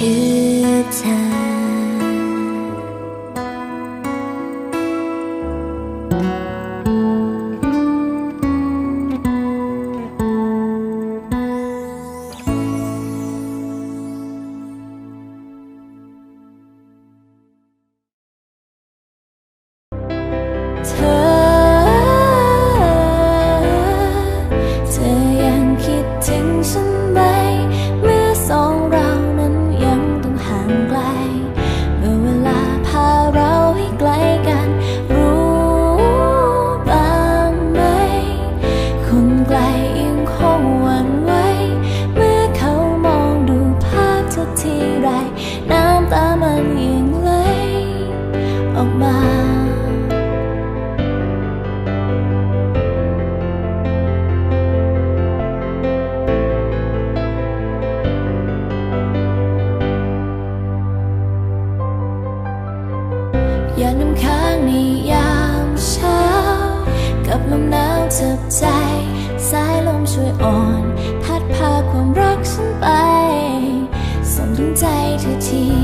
雨在。 ไร น้ำตามันยังไหลออกมาอย่าน้ำค้างในยามเช้า กับลมหนาวเจ็บใจ สายลมช่วยอ่อน 自己。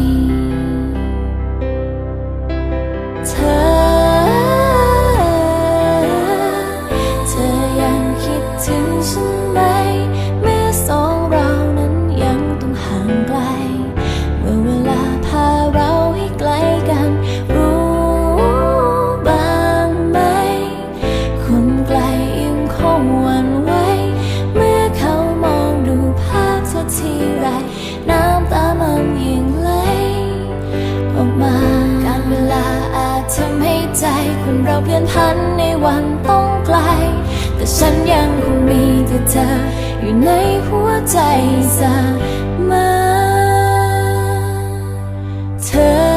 ล แต่ฉันยังคงมีแต่เธอ อยู่ในหัวใจเสมอเธอ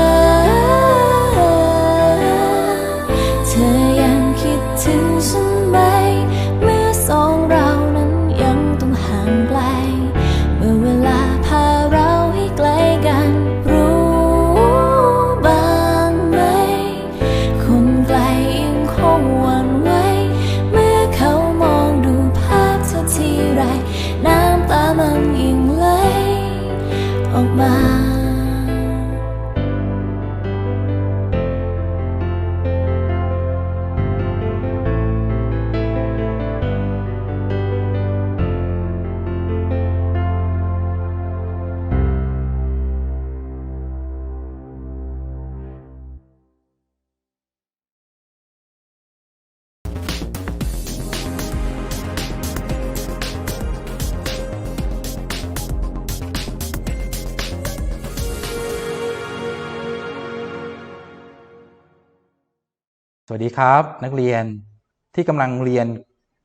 สวัสดีครับ นักเรียนที่กำลังเรียน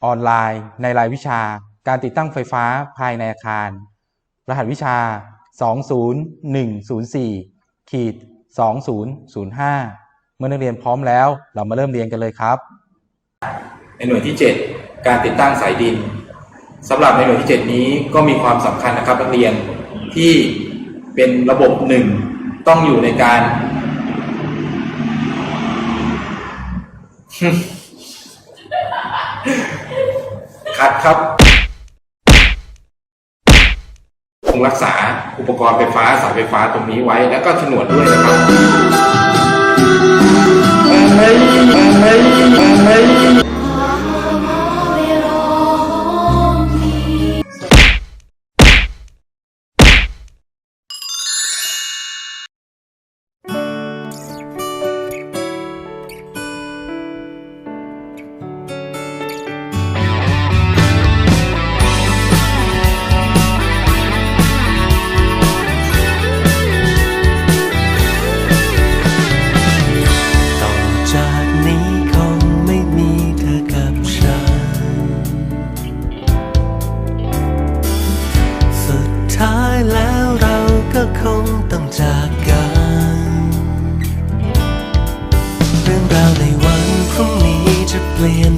ออนไลน์ในรายวิชาการติดตั้งไฟฟ้าภายในอาคาร รหัสวิชา 20104ขีด2005 เมื่อนักเรียนพร้อมแล้วเรามาเริ่มเรียนกันเลยครับ ในหน่วยที่ 7 การติดตั้งสายดินสำหรับในหน่วยที่ 7 นี้ก็มีความสำคัญนะครับนักเรียนที่เป็นระบบหนึ่งต้องอยู่ในการ คัดครับคงรักษาอุปกรณ์ไฟฟ้าสายไฟฟ้าตรงนี้ไว้แล้วก็ฉนวนด้วยนะครับ ต้องจากกัน เรื่องราวในวันพรุ่งนี้จะเปลี่ยน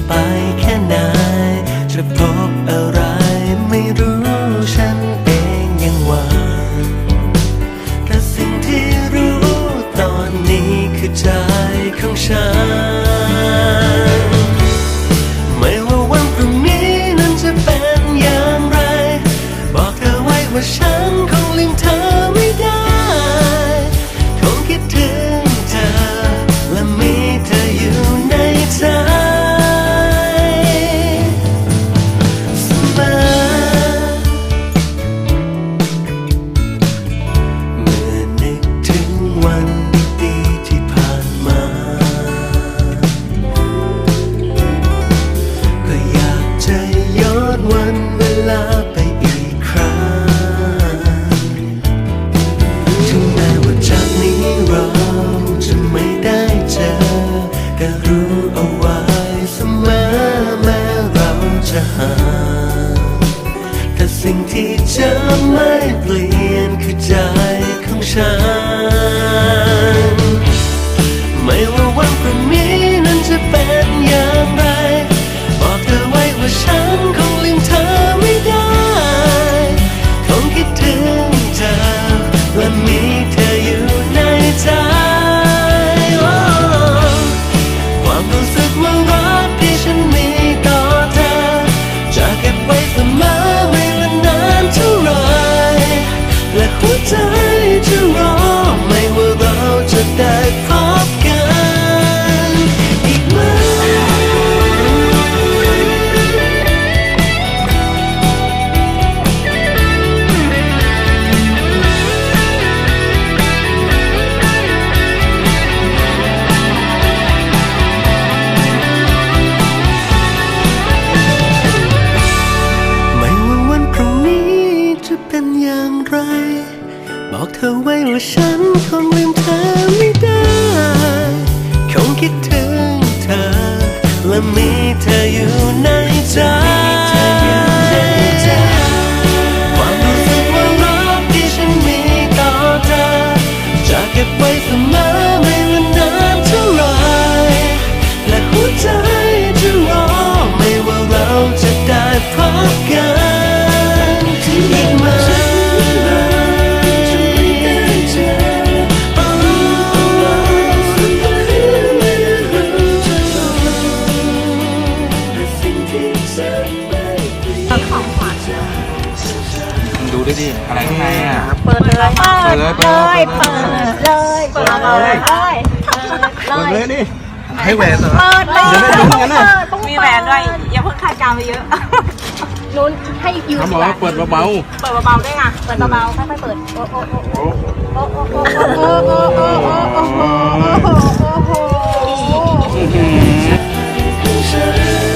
จะหา แต่สิ่งที่จะไม่เปลี่ยนคือใจของฉัน ไม่ว่าวันพรุ่งนี้ ว้ว่าฉันคงลืมเธอไม่ได้ คงคิดถึงเธอ และมีเธออยู่ในใจ เปิดเลยเปิดเลยเปิดเลยเปิดเลยเปิดเลยนี่ให้แหวนเหรอเปิดเลยต้องมีแหวนด้วยอย่าเพิ่งคาดการไปเยอะนุ้นให้ยืมบอกว่าเปิดเบาๆเปิดเบาๆได้ไงเปิดเบาๆค่อยๆเปิดโอ้โอ้โอ้โอ้โอ้โอ้โอ้โอ้โอ้โอ้โอ้โอ้โอ้โอ้